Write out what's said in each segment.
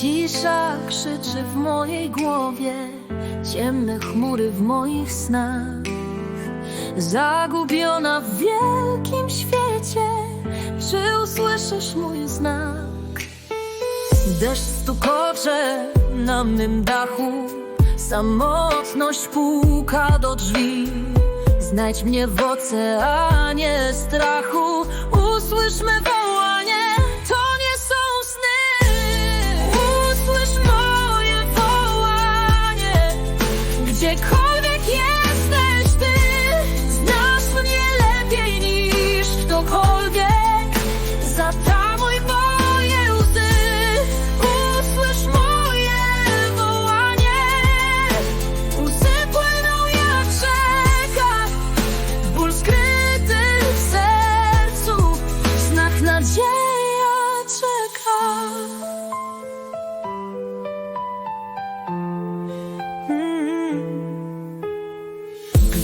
Cisza krzyczy w mojej głowie, ciemne chmury w moich snach. Zagubiona w wielkim świecie, czy usłyszysz mój znak? Deszcz stukocze na mym dachu, samotność puka do drzwi. Znajdź mnie w oceanie strachu, usłyszmy wołanie, call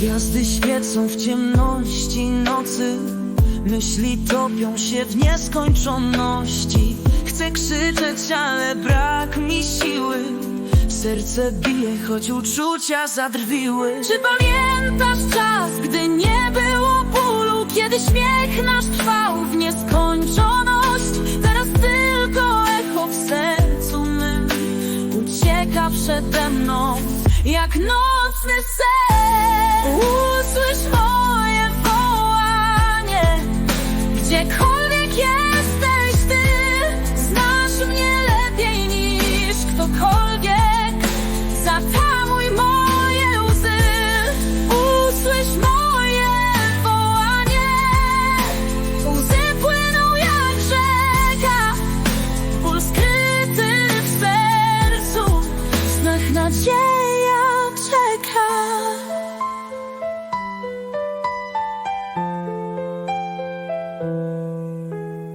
Gwiazdy świecą w ciemności nocy. Myśli topią się w nieskończoności. Chcę krzyczeć, ale brak mi siły. Serce bije, choć uczucia zadrwiły. Czy pamiętasz czas, gdy nie było bólu, kiedy śmiech nasz trwał w nieskończoność? Teraz tylko echo w sercu mym ucieka przede mną, jak nocny sen. Usłysz moje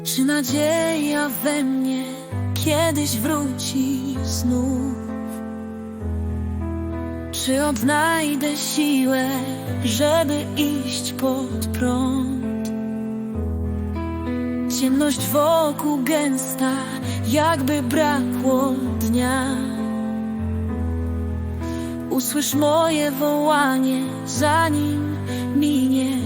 Czy nadzieja we mnie kiedyś wróci znów? Czy odnajdę siłę, żeby iść pod prąd? Ciemność wokół gęsta, jakby brakło dnia. Usłysz moje wołanie, zanim minie